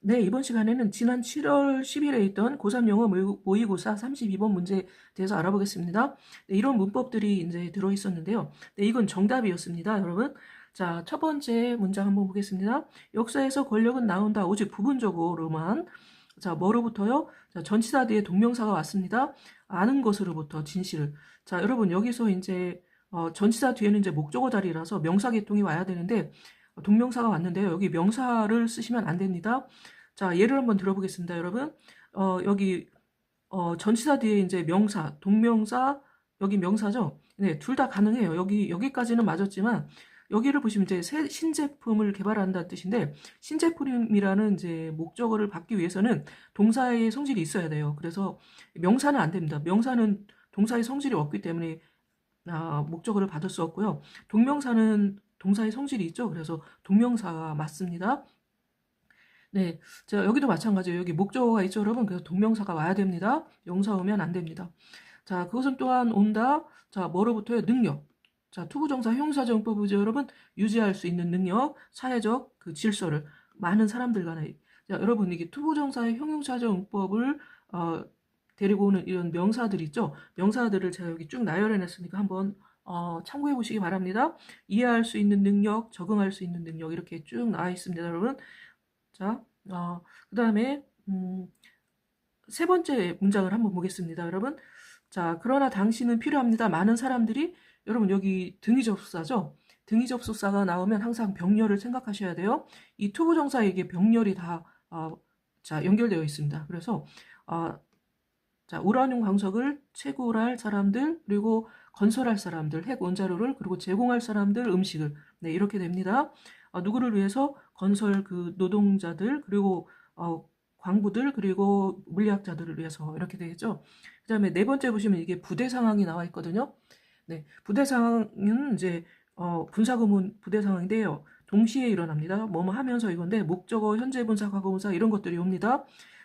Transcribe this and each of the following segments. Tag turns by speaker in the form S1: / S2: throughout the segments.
S1: 네, 이번 시간에는 지난 7월 10일에 있던 고3 영어 모의- 모의고사 32번 문제에 대해서 알아보겠습니다. 네, 이런 문법들이 이제 들어있었는데요. 네, 이건 정답이었습니다, 여러분. 자, 첫 번째 문장 한번 보겠습니다. 역사에서 권력은 나온다. 오직 부분적으로만. 자, 뭐로부터요? 자, 전치사 뒤에 동명사가 왔습니다. 아는 것으로부터 진실을. 자, 여러분, 여기서 이제, 어, 전치사 뒤에는 이제 목적어 자리라서 명사 계통이 와야 되는데, 어, 동명사가 왔는데요. 여기 명사를 쓰시면 안 됩니다. 자, 예를 한번 들어보겠습니다, 여러분. 어, 여기, 어, 전치사 뒤에 이제 명사, 동명사, 여기 명사죠? 네, 둘 다 가능해요. 여기, 여기까지는 맞았지만, 여기를 보시면 이제 새 신제품을 개발한다는 뜻인데, 신제품이라는 이제 목적어를 받기 위해서는 동사의 성질이 있어야 돼요. 그래서 명사는 안 됩니다. 명사는 동사의 성질이 없기 때문에, 아, 목적어를 받을 수 없고요. 동명사는 동사의 성질이 있죠. 그래서 동명사가 맞습니다. 네, 자 여기도 마찬가지예요. 여기 목적어가 있죠, 여러분. 그래서 동명사가 와야 됩니다. 영사 오면 안 됩니다. 자, 그것은 또한 온다. 자, 뭐로부터요? 능력. 자, 투부정사 형용사정법이죠, 여러분. 유지할 수 있는 능력, 사회적 그 질서를 많은 사람들 간에. 자, 여러분 이게 투부정사의 형용사정법을 어, 데리고 오는 이런 명사들 있죠. 명사들을 제가 여기 쭉 나열해냈으니까 한번 어, 참고해 보시기 바랍니다. 이해할 수 있는 능력, 적응할 수 있는 능력 이렇게 쭉 나와 있습니다, 여러분. 자, 어, 그 다음에, 음, 세 번째 문장을 한번 보겠습니다, 여러분. 자, 그러나 당신은 필요합니다. 많은 사람들이, 여러분, 여기 등위 접속사죠? 등위 접속사가 나오면 항상 병렬을 생각하셔야 돼요. 이 투부정사에게 병렬이 다, 어, 자, 연결되어 있습니다. 그래서, 어, 자, 우라늄 광석을 채굴할 사람들, 그리고 건설할 사람들, 핵 원자로를, 그리고 제공할 사람들, 음식을. 네, 이렇게 됩니다. 어, 누구를 위해서 건설 그 노동자들 그리고 어, 광부들 그리고 물리학자들을 위해서 이렇게 되겠죠. 그 다음에 네 번째 보시면 이게 부대 상황이 나와 있거든요. 네, 부대 상황은 이제 어, 분사구문 부대 상황인데요. 동시에 일어납니다. 뭐뭐 하면서 이건데 목적어, 현재 분사, 과거 분사 이런 것들이 옵니다.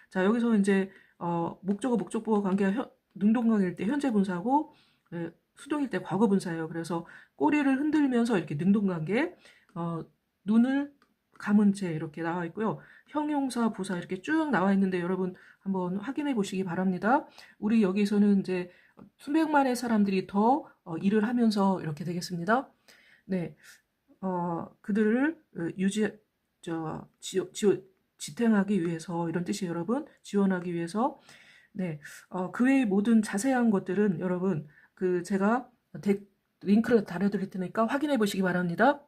S1: 자 여기서 이제 어, 목적어, 목적보어 관계가 현, 능동관계일 때 현재 분사고 네, 수동일 때 과거 분사예요. 그래서 꼬리를 흔들면서 이렇게 능동관계 어, 눈을 감은 채 이렇게 나와 있고요. 형용사, 부사 이렇게 쭉 나와 있는데 여러분 한번 확인해 보시기 바랍니다. 우리 여기서는 이제 수백만의 사람들이 더 어, 일을 하면서 이렇게 되겠습니다. 네, 어, 그들을 어, 유지, 저, 지, 지, 지탱하기 위해서 이런 뜻이에요, 여러분. 지원하기 위해서. 네, 어, 그 외의 모든 자세한 것들은 여러분 그 제가 데, 링크를 달아드릴 테니까 확인해 보시기 바랍니다.